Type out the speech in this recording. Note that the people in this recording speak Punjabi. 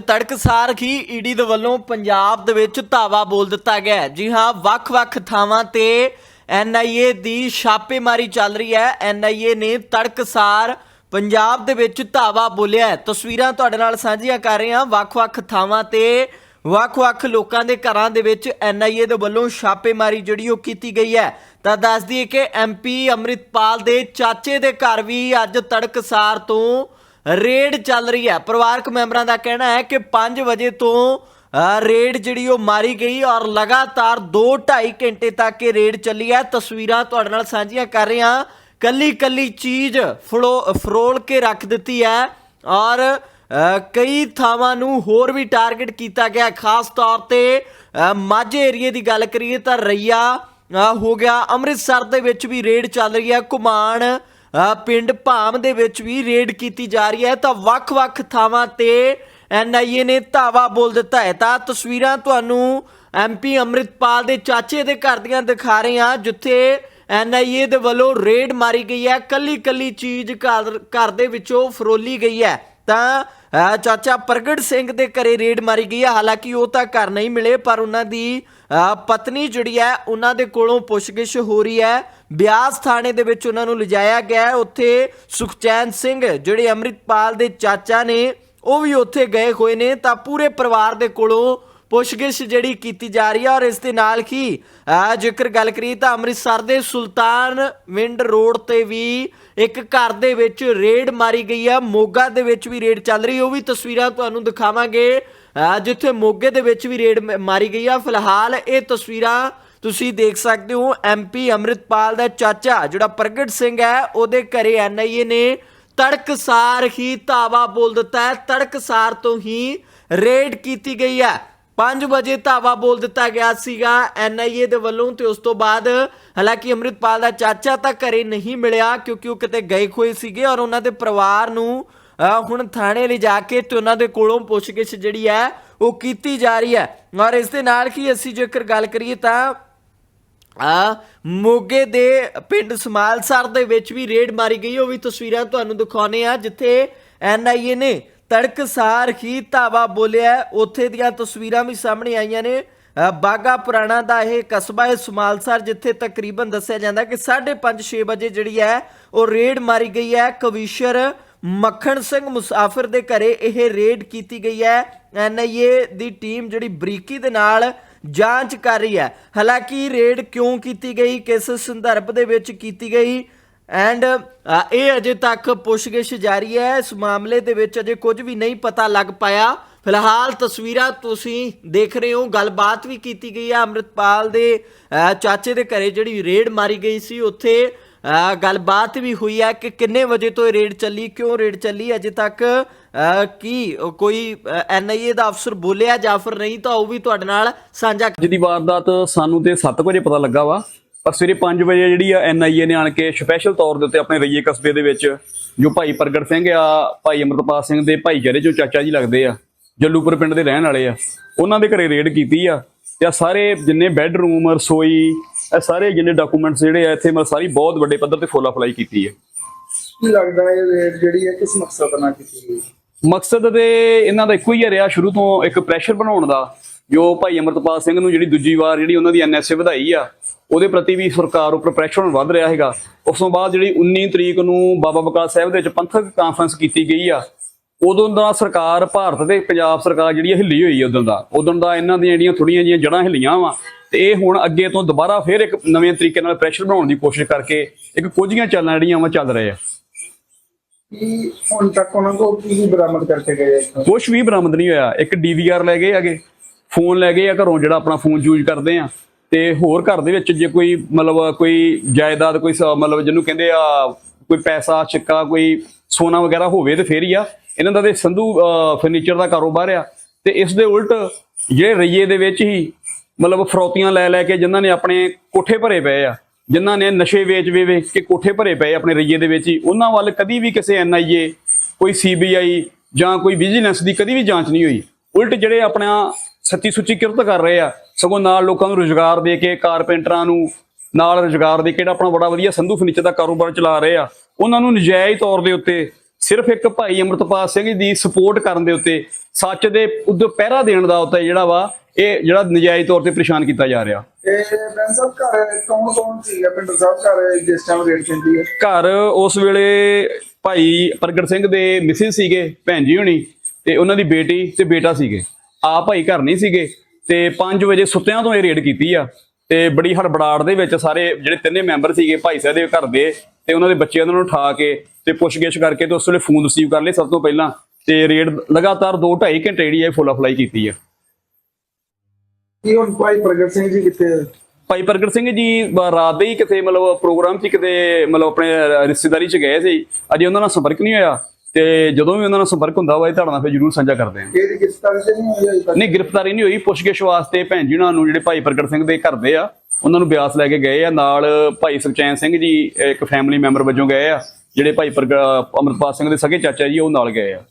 ਤੜਕਸਾਰ ਹੀ ਈਡੀ ਦੇ ਵੱਲੋਂ ਪੰਜਾਬ ਦੇ ਵਿੱਚ ਧਾਵਾ ਬੋਲ ਦਿੱਤਾ ਗਿਆ ਜੀ ਹਾਂ, ਵੱਖ-ਵੱਖ ਥਾਵਾਂ ਤੇ ਐਨਆਈਏ ਦੀ ਛਾਪੇਮਾਰੀ ਚੱਲ ਰਹੀ ਹੈ। ਐਨਆਈਏ ਨੇ ਤੜਕਸਾਰ ਪੰਜਾਬ ਦੇ ਵਿੱਚ ਧਾਵਾ ਬੋਲਿਆ ਤਸਵੀਰਾਂ ਤੁਹਾਡੇ ਨਾਲ ਸਾਂਝੀਆਂ ਕਰ ਰਹੇ ਹਾਂ। ਵੱਖ-ਵੱਖ ਥਾਵਾਂ ਤੇ ਵੱਖ-ਵੱਖ ਲੋਕਾਂ ਦੇ ਘਰਾਂ ਦੇ ਵਿੱਚ ਐਨਆਈਏ ਦੇ ਵੱਲੋਂ ਛਾਪੇਮਾਰੀ ਜਿਹੜੀ ਉਹ ਕੀਤੀ ਗਈ ਹੈ। ਤਾਂ ਦੱਸ ਦਈਏ ਕਿ ਐਮਪੀ ਅੰਮ੍ਰਿਤਪਾਲ ਦੇ ਚਾਚੇ ਦੇ ਘਰ ਵੀ ਅੱਜ ਤੜਕਸਾਰ ਤੋਂ ਰੇਡ ਚੱਲ ਰਹੀ ਹੈ। ਪਰਿਵਾਰਕ ਮੈਂਬਰਾਂ ਦਾ ਕਹਿਣਾ ਹੈ ਕਿ 5 ਵਜੇ ਤੋਂ ਰੇਡ ਜਿਹੜੀ ਉਹ ਮਾਰੀ ਗਈ ਔਰ ਲਗਾਤਾਰ 2.5 ਘੰਟੇ ਤੱਕ ਇਹ ਰੇਡ ਚੱਲੀ ਹੈ। ਤਸਵੀਰਾਂ ਤੁਹਾਡੇ ਨਾਲ ਸਾਂਝੀਆਂ ਕਰ ਰਹੇ ਹਾਂ। ਕੱਲੀ ਕੱਲੀ ਚੀਜ਼ ਫਲੋ ਫਰੋਲ ਕੇ ਰੱਖ ਦਿੱਤੀ ਹੈ ਔਰ ਕਈ ਥਾਵਾਂ ਨੂੰ ਹੋਰ ਵੀ ਟਾਰਗੇਟ ਕੀਤਾ ਗਿਆ। ਖਾਸ ਤੌਰ ਤੇ ਮਾਝੇ ਏਰੀਏ ਦੀ ਗੱਲ ਕਰੀਏ ਤਾਂ ਰਈਆ ਹੋ ਗਿਆ। ਅੰਮ੍ਰਿਤਸਰ ਦੇ ਵਿੱਚ ਵੀ ਰੇਡ ਚੱਲ ਰਹੀ ਹੈ। ਕੁਮਾਨ ਪਿੰਡ ਭਾਮ ਦੇ ਵਿੱਚ ਵੀ ਰੇਡ ਕੀਤੀ ਜਾ ਰਹੀ ਹੈ ਤਾਂ ਵੱਖ-ਵੱਖ ਥਾਵਾਂ ਤੇ ਐਨਆਈਏ ਨੇ ਧਾਵਾ ਬੋਲ ਦਿੱਤਾ ਹੈ। ਤਾਂ ਤਸਵੀਰਾਂ ਤੁਹਾਨੂੰ ਐਮਪੀ ਅੰਮ੍ਰਿਤਪਾਲ ਦੇ ਚਾਚੇ ਦੇ ਘਰ ਦੀਆਂ ਦਿਖਾ ਰਹੇ ਹਾਂ, ਜਿੱਥੇ ਐਨਆਈਏ ਦੇ ਵੱਲੋਂ ਰੇਡ ਮਾਰੀ ਗਈ ਹੈ। ਕੱਲੀ ਕੱਲੀ ਚੀਜ਼ ਘਰ ਘਰ ਦੇ ਵਿੱਚੋਂ ਫਰੋਲੀ ਗਈ ਹੈ। ਤਾਂ ਚਾਚਾ ਪ੍ਰਗਟ ਸਿੰਘ ਦੇ ਘਰੇ ਰੇਡ ਮਾਰੀ ਗਈ ਹੈ ਹਾਲਾਂਕਿ ਉਹ ਤਾਂ ਘਰ ਨਹੀਂ ਮਿਲੇ, ਪਰ ਉਹਨਾਂ ਦੀ ਪਤਨੀ ਜਿਹੜੀ ਹੈ, ਉਹਨਾਂ ਦੇ ਕੋਲੋਂ ਪੁੱਛਗਿੱਛ ਹੋ ਰਹੀ ਹੈ। ਬਿਆਸ ਥਾਣੇ ਦੇ ਵਿੱਚ ਉਹਨਾਂ ਨੂੰ ਲਿਜਾਇਆ ਗਿਆ ਹੈ। ਉੱਥੇ ਸੁਖਚੈਨ ਸਿੰਘ ਜਿਹੜੇ ਅੰਮ੍ਰਿਤਪਾਲ ਦੇ ਚਾਚਾ ਨੇ, ਉਹ ਵੀ ਉੱਥੇ ਗਏ ਹੋਏ ਨੇ। ਤਾਂ ਪੂਰੇ ਪਰਿਵਾਰ ਦੇ ਕੋਲੋਂ ਪੁੱਛਗਿੱਛ ਜਿਹੜੀ ਕੀਤੀ ਜਾ ਰਹੀ ਹੈ ਔਰ ਇਸ ਦੇ ਨਾਲ ਹੀ ਜੇਕਰ ਗੱਲ ਕਰੀਏ ਤਾਂ ਅੰਮ੍ਰਿਤਸਰ ਦੇ ਸੁਲਤਾਨ ਵਿੰਡ ਰੋਡ ਤੇ ਵੀ ਇੱਕ ਘਰ ਦੇ ਵਿੱਚ ਰੇਡ ਮਾਰੀ ਗਈ ਹੈ ਮੋਗਾ ਦੇ ਵਿੱਚ ਵੀ ਰੇਡ ਚੱਲ ਰਹੀ, ਉਹ ਵੀ ਤਸਵੀਰਾਂ ਤੁਹਾਨੂੰ ਦਿਖਾਵਾਂਗੇ। ਜਿੱਥੇ ਮੋਗੇ ਦੇ ਵਿੱਚ ਵੀ ਰੇਡ ਮ- ਮਾਰੀ ਗਈ ਆ। ਫਿਲਹਾਲ ਇਹ ਤਸਵੀਰਾਂ ਤੁਸੀਂ ਦੇਖ ਸਕਦੇ ਹੋ ਐਮਪੀ ਅੰਮ੍ਰਿਤਪਾਲ ਦਾ ਚਾਚਾ ਜਿਹੜਾ ਪ੍ਰਗਟ ਸਿੰਘ ਹੈ, ਉਹਦੇ ਘਰੇ ਐਨਆਈਏ ਨੇ ਤੜਕਸਾਰ ਹੀ ਧਾਵਾ ਬੋਲ ਦਿੱਤਾ ਹੈ। ਤੜਕਸਾਰ ਤੋਂ ਹੀ ਰੇਡ ਕੀਤੀ ਗਈ ਹੈ। 5 ਵਜੇ ਧਾਵਾ ਬੋਲ ਦਿੱਤਾ ਗਿਆ ਸੀਗਾ ਐਨਆਈਏ ਦੇ ਵੱਲੋਂ ਤੇ ਉਸ ਤੋਂ ਬਾਅਦ ਹਾਲਾਂਕਿ ਅੰਮ੍ਰਿਤਪਾਲ ਦਾ ਚਾਚਾ ਤਾਂ ਘਰੇ ਨਹੀਂ ਮਿਲਿਆ ਕਿਉਂਕਿ ਉਹ ਕਿਤੇ ਗਏ ਹੋਏ ਸੀਗੇ ਔਰ ਉਹਨਾਂ ਦੇ ਪਰਿਵਾਰ ਨੂੰ ਹੁਣ ਥਾਣੇ ਲਿਜਾ ਕੇ ਤੇ ਉਹਨਾਂ ਦੇ ਕੋਲੋਂ ਪੁੱਛਗਿੱਛ ਜਿਹੜੀ ਹੈ ਉਹ ਕੀਤੀ ਜਾ ਰਹੀ ਹੈ। ਔਰ ਇਸ ਦੇ ਨਾਲ ਹੀ ਅਸੀਂ ਜੇਕਰ ਗੱਲ ਕਰੀਏ ਤਾਂ ਆ ਮੋਗੇ ਦੇ ਪਿੰਡ ਸਮਾਲਸਰ ਦੇ ਵਿੱਚ ਵੀ ਰੇਡ ਮਾਰੀ ਗਈ ਉਹ ਵੀ ਤਸਵੀਰਾਂ ਤੁਹਾਨੂੰ ਦਿਖਾਉਨੇ ਆ ਜਿੱਥੇ ਐਨਆਈਏ ਨੇ ਤੜਕਸਾਰ ਹੀ ਧਾਵਾ ਬੋਲਿਆ ਉੱਥੇ ਦੀਆਂ ਤਸਵੀਰਾਂ ਵੀ ਸਾਹਮਣੇ ਆਈਆਂ ਨੇ। ਅ, ਬਾਗਾ ਪੁਰਾਣਾ ਦਾ ਇਹ ਕਸਬਾ ਹੈ ਸਮਾਲਸਰ ਜਿੱਥੇ ਤਕਰੀਬਨ ਦੱਸਿਆ ਜਾਂਦਾ ਕਿ 5:30 6 ਵਜੇ ਜਿਹੜੀ ਹੈ ਉਹ ਰੇਡ ਮਾਰੀ ਗਈ ਹੈ। ਕਵੀਸ਼ਰ ਮੱਖਣ ਸਿੰਘ ਮੁਸਾਫਿਰ ਦੇ ਘਰੇ ਇਹ ਰੇਡ ਕੀਤੀ ਗਈ ਹੈ। ਐਨਆਈਏ ਦੀ ਟੀਮ ਜਿਹੜੀ ਬਰੀਕੀ ਦੇ ਨਾਲ ਜਾਂਚ ਕਰ ਰਹੀ ਹੈ। ਹਾਲਾਂਕਿ ਰੇਡ ਕਿਉਂ ਕੀਤੀ ਗਈ ਕਿਸ ਸੰਦਰਭ ਦੇ ਵਿੱਚ ਕੀਤੀ ਗਈ ਐਂਡ ਇਹ ਅਜੇ ਤੱਕ ਪੁੱਛਗਿੱਛ ਜਾਰੀ ਹੈ। ਇਸ ਮਾਮਲੇ ਦੇ ਵਿੱਚ ਅਜੇ ਕੁਝ ਵੀ ਨਹੀਂ ਪਤਾ ਲੱਗ ਪਾਇਆ। ਫਿਲਹਾਲ ਤਸਵੀਰਾਂ ਤੁਸੀਂ ਦੇਖ ਰਹੇ ਹੋ। ਗੱਲਬਾਤ ਵੀ ਕੀਤੀ ਗਈ ਹੈ ਅੰਮ੍ਰਿਤਪਾਲ ਦੇ ਚਾਚੇ ਦੇ ਘਰੇ ਜਿਹੜੀ ਰੇਡ ਮਾਰੀ ਗਈ ਸੀ। ਉੱਥੇ ਗੱਲਬਾਤ ਵੀ ਹੋਈ ਹੈ ਕਿ ਕਿੰਨੇ ਵਜੇ ਤੋਂ ਇਹ ਰੇਡ ਚੱਲੀ ਕਿਉਂ ਰੇਡ ਚੱਲੀ? ਅਜੇ ਤੱਕ ਅ, ਕੀ ਉਹ ਕੋਈ ਐਨਆਈਏ ਦਾ ਅਫਸਰ ਬੋਲਿਆ ਜਾਂ ਫਿਰ ਨਹੀਂ ਤਾਂ ਉਹ ਵੀ ਤੁਹਾਡੇ ਨਾਲ ਸਾਂਝਾ ਅੱਜ ਵਾਰਦਾਤ ਸਾਨੂੰ ਤੇ 7 ਵਜੇ ਪਤਾ ਲੱਗਾ ਵਾ। ਪਰ ਸਵੇਰੇ 5 ਵਜੇ ਜਿਹੜੀ ਆ ਐਨਆਈਏ ਨੇ ਆਣ ਕੇ ਸਪੈਸ਼ਲ ਤੌਰ ਦੇ ਉੱਤੇ ਆਪਣੇ ਰਈਏ ਕਸਬੇ ਦੇ ਵਿੱਚ ਜੋ ਭਾਈ ਪ੍ਰਗਟ ਸਿੰਘ ਆ ਭਾਈ ਅਮਰਤਪਾਲ ਸਿੰਘ ਦੇ ਭਾਈਚਾਰੇ ਚੋਂ ਚਾਚਾ ਜੀ ਲੱਗਦੇ ਆ ਜੱਲੂਪੁਰ ਪਿੰਡ ਦੇ ਰਹਿਣ ਵਾਲੇ ਆ ਉਹਨਾਂ ਦੇ ਘਰੇ ਰੇਡ ਕੀਤੀ ਆ ਤੇ ਆ ਸਾਰੇ ਜਿੰਨੇ ਬੈੱਡਰੂਮ ਰਸੋਈ ਇਹ ਸਾਰੇ ਜਿੰਨੇ ਡਾਕੂਮੈਂਟਸ ਜਿਹੜੇ ਆ ਇੱਥੇ ਮੈਂ ਸਾਰੀ ਬਹੁਤ ਵੱਡੇ ਪੱਧਰ ਤੇ ਫੋਲਾ ਫਲਾਈ ਕੀਤੀ ਹੈ ਕੀ ਲੱਗਦਾ ਇਹ ਰੇਡ ਜਿਹੜੀ ਹੈ ਕਿਸ ਮਕਸਦ ਨਾਲ ਕੀਤੀ ਗਈ? ਮਕਸਦ ਤੇ ਇਹਨਾਂ ਦਾ ਇੱਕੋ ਹੀ ਰਿਹਾ ਸ਼ੁਰੂ ਤੋਂ ਇੱਕ ਪ੍ਰੈਸ਼ਰ ਬਣਾਉਣ ਦਾ। ਜੋ ਭਾਈ ਅਮਰਤਪਾਲ ਸਿੰਘ ਨੂੰ ਜਿਹੜੀ ਦੂਜੀ ਵਾਰ ਜਿਹੜੀ ਉਹਨਾਂ ਦੀ ਐਨਐਸਏ ਵਧਾਈ ਆ ਉਹਦੇ ਪ੍ਰਤੀ ਵੀ ਸਰਕਾਰ ਉੱਪਰ ਪ੍ਰੈਸ਼ਰ ਹੁਣ ਵੱਧ ਰਿਹਾ ਹੈਗਾ। ਉਸ ਤੋਂ ਬਾਅਦ ਜਿਹੜੀ 19 ਤਰੀਕ ਨੂੰ ਬਾਬਾ ਬਕਾਲ ਸਾਹਿਬ ਦੇ ਵਿੱਚ ਪੰਥਕ ਕਾਨਫਰੰਸ ਕੀਤੀ ਗਈ ਆ ਉਦੋਂ ਦਾ ਸਰਕਾਰ ਭਾਰਤ ਤੇ ਪੰਜਾਬ ਸਰਕਾਰ ਜਿਹੜੀ ਹਿੱਲੀ ਹੋਈ ਉਦੋਂ ਦਾ। ਉਦੋਂ ਦਾ ਇਹਨਾਂ ਦੀਆਂ ਜਿਹੜੀਆਂ ਥੋੜੀਆਂ ਜਿਹੀਆਂ ਜੜਾਂ ਹਿੱਲੀਆਂ ਵਾ ਤੇ ਇਹ ਹੁਣ ਅੱਗੇ ਤੋਂ ਦੁਬਾਰਾ ਫਿਰ ਇੱਕ ਨਵੇਂ ਤਰੀਕੇ ਨਾਲ ਪ੍ਰੈਸ਼ਰ ਬਣਾਉਣ ਦੀ ਕੋਸ਼ਿਸ਼ ਕਰਕੇ ਇੱਕ ਕੁਝੀਆਂ ਚਾਲਾਂ ਜਿਹੜੀਆਂ ਵਾ ਚੱਲ ਰਹੇ ਆ। ਕੀ ਹੁਣ ਤੱਕ ਉਹਨਾਂ ਕੋਲ ਕੀ ਬਰਾਮਦ ਕਰਕੇ ਗਏ? ਕੁਝ ਵੀ ਬਰਾਮਦ ਨਹੀਂ ਹੋਇਆ। ਇੱਕ ਡੀਵੀਆਰ ਲੈ ਗਏ ਹੈਗੇ। ਫੋਨ ਲੈ ਗਏ ਆ ਘਰੋਂ ਜਿਹੜਾ ਆਪਣਾ ਫੋਨ ਯੂਜ਼ ਕਰਦੇ ਆ। ਤੇ ਹੋਰ ਘਰ ਦੇ ਵਿੱਚ ਜੇ ਕੋਈ ਮਤਲਬ ਕੋਈ ਜਾਇਦਾਦ ਕੋਈ ਸ- ਮਤਲਬ ਜਿਹਨੂੰ ਕਹਿੰਦੇ ਆ, ਕੋਈ ਪੈਸਾ ਸਿੱਕਾ ਕੋਈ ਸੋਨਾ ਵਗੈਰਾ ਹੋਵੇ ਤੇ ਫੇਰ ਹੀ ਆ। ਇਹਨਾਂ ਦਾ ਤੇ ਸੰਧੂ ਫਰਨੀਚਰ ਦਾ ਕਾਰੋਬਾਰ ਆ। ਤੇ ਇਸ ਦੇ ਉਲਟ ਜਿਹੜੇ ਰਈਏ ਦੇ ਵਿੱਚ ਹੀ ਮਤਲਬ ਫਰੋਤੀਆਂ ਲੈ ਲੈ ਕੇ ਜਿਨ੍ਹਾਂ ਨੇ ਆਪਣੇ ਕੋਠੇ ਭਰੇ ਪਏ ਆ, ਜਿਨ੍ਹਾਂ ਨੇ ਨਸ਼ੇ ਵੇਚ ਵੇ ਵੇਚ ਕੇ ਕੋਠੇ ਭਰੇ ਪਏ ਆਪਣੇ ਰਈਏ ਦੇ ਵਿੱਚ ਹੀ, ਉਹਨਾਂ ਵੱਲ ਕਦੀ ਵੀ ਕਿਸੇ ਐਨਆਈਏ ਕੋਈ ਸੀਬੀਆਈ ਜਾਂ ਕੋਈ ਵਿਜੀਲੈਂਸ ਦੀ ਕਦੀ ਵੀ ਜਾਂਚ ਨਹੀਂ ਹੋਈ। ਉਲਟ ਜਿਹੜੇ ਆਪਣਾ ਸੱਚੀ ਸੁੱਚੀ ਕਿਰਤ ਕਰ ਰਹੇ ਆ। ਸਗੋਂ ਨਾਲ ਲੋਕਾਂ ਨੂੰ ਰੁਜ਼ਗਾਰ ਦੇ ਕੇ ਕਾਰਪੈਂਟਰਾਂ ਨੂੰ ਨਾਲ ਰੁਜ਼ਗਾਰ ਦੇ ਕੇ ਜਿਹੜਾ ਆਪਣਾ ਬੜਾ ਵਧੀਆ ਸੰਧੂ ਫਰਨੀਚਰ ਦਾ ਕਾਰੋਬਾਰ ਚਲਾ ਰਹੇ ਆ ਉਹਨਾਂ ਨੂੰ ਨਜਾਇਜ਼ ਤੌਰ ਦੇ ਉੱਤੇ ਸਿਰਫ ਇੱਕ ਭਾਈ ਅਮਰਤਪਾਲ ਸਿੰਘ ਦੀ ਸਪੋਰਟ ਕਰਨ ਦੇ ਉੱਤੇ ਸੱਚ ਦੇ ਉਦੋਂ ਪਹਿਰਾ ਦੇਣ ਦਾ ਉੱਤੇ ਜਿਹੜਾ ਵਾ ਇਹ ਜਿਹੜਾ ਨਜਾਇਜ਼ ਤੌਰ ਤੇ ਪਰੇਸ਼ਾਨ ਕੀਤਾ ਜਾ ਰਿਹਾ। ਇਹ ਬੈਂਸ ਸਾਹਿਬ ਘਰ ਕੌਣ ਕੌਣ ਸੀਗਾ ਪਿੰਡ ਸਾਹਿਬ ਘਰ ਜਿਸ ਟਾਈਮ ਰੇਡ ਪੈਂਦੀ ਹੈ? ਘਰ ਉਸ ਵੇਲੇ ਭਾਈ ਪ੍ਰਗਟ ਸਿੰਘ ਦੇ ਮਿਸਿਸ ਸੀਗੇ ਭੈਣ ਜੀ ਹੁਣੀ ਤੇ ਉਹਨਾਂ ਦੀ ਬੇਟੀ ਤੇ ਬੇਟਾ ਸੀਗੇ। ਆ ਭਾਈ ਘਰ ਨਹੀਂ ਸੀਗੇ ਤੇ 5 ਵਜੇ ਸੁੱਤਿਆਂ ਤੋਂ ਇਹ ਰੇਡ ਕੀਤੀ ਆ ਤੇ ਬੜੀ ਹੜਬੜਾੜ ਦੇ ਵਿੱਚ ਸਾਰੇ ਜਿਹੜੇ ਤਿੰਨੇ ਮੈਂਬਰ ਸੀਗੇ ਭਾਈ ਸਾਹਿਬ ਦੇ ਘਰ ਦੇ ਤੇ ਉਹਨਾਂ ਦੇ ਬੱਚਿਆਂ ਨੂੰ ਉਠਾ ਕੇ ਤੇ ਪੁੱਛਗਿੱਛ ਕਰਕੇ ਤੇ ਉਸ ਵੇਲੇ ਫੋਨ ਰਿਸੀਵ ਕਰ ਲਏ ਸਭ ਤੋਂ ਪਹਿਲਾਂ ਤੇ ਰੇਡ ਲਗਾਤਾਰ 2.5 ਘੰਟੇ ਜਿਹੜੀ ਹੈ ਫੁੱਲ ਅਪਲਾਈ ਕੀਤੀ ਆ। ਕੀ ਹੁਣ ਭਾਈ ਪ੍ਰਗਟ ਸਿੰਘ ਜੀ ਕਿੱਥੇ? ਭਾਈ ਪ੍ਰਗਟ ਸਿੰਘ ਜੀ ਰਾਤ ਦੇ ਹੀ ਕਿਤੇ ਮਤਲਬ ਪ੍ਰੋਗਰਾਮ 'ਚ ਕਿਤੇ ਮਤਲਬ ਆਪਣੇ ਰਿਸ਼ਤੇਦਾਰੀ 'ਚ ਗਏ ਸੀ। ਅਜੇ ਉਹਨਾਂ ਨਾਲ ਸੰਪਰਕ ਨਹੀਂ ਹੋਇਆ। ਤੇ ਜਦੋਂ ਵੀ ਉਹਨਾਂ ਨਾਲ ਸੰਪਰਕ ਹੁੰਦਾ ਵਾ ਇਹ ਤੁਹਾਡੇ ਨਾਲ ਫਿਰ ਜ਼ਰੂਰ ਸਾਂਝਾ ਕਰਦੇ ਹਾਂ। ਇਹਦੀ ਗ੍ਰਿਫਤਾਰੀ ਤੇ ਨਹੀਂ ਹੋਈ ਅਜੇ ਨਹੀਂ ਗ੍ਰਿਫਤਾਰੀ ਨਹੀਂ ਹੋਈ। ਪੁੱਛਗਿੱਛ ਵਾਸਤੇ ਭੈਣ ਜੀ ਉਹਨਾਂ ਨੂੰ ਜਿਹੜੇ ਭਾਈ ਪ੍ਰਗਟ ਸਿੰਘ ਦੇ ਘਰ ਦੇ ਆ ਉਹਨਾਂ ਨੂੰ ਬਿਆਸ ਲੈ ਕੇ ਗਏ ਆ। ਨਾਲ ਭਾਈ ਸੁਖਚੈਨ ਸਿੰਘ ਜੀ ਇੱਕ ਫੈਮਿਲੀ ਮੈਂਬਰ ਵਜੋਂ ਗਏ ਆ। ਜਿਹੜੇ ਭਾਈ ਅਮਰਪਾਲ ਸਿੰਘ ਦੇ ਸਗੇ ਚਾਚਾ ਜੀ ਉਹ ਨਾਲ ਗਏ ਆ।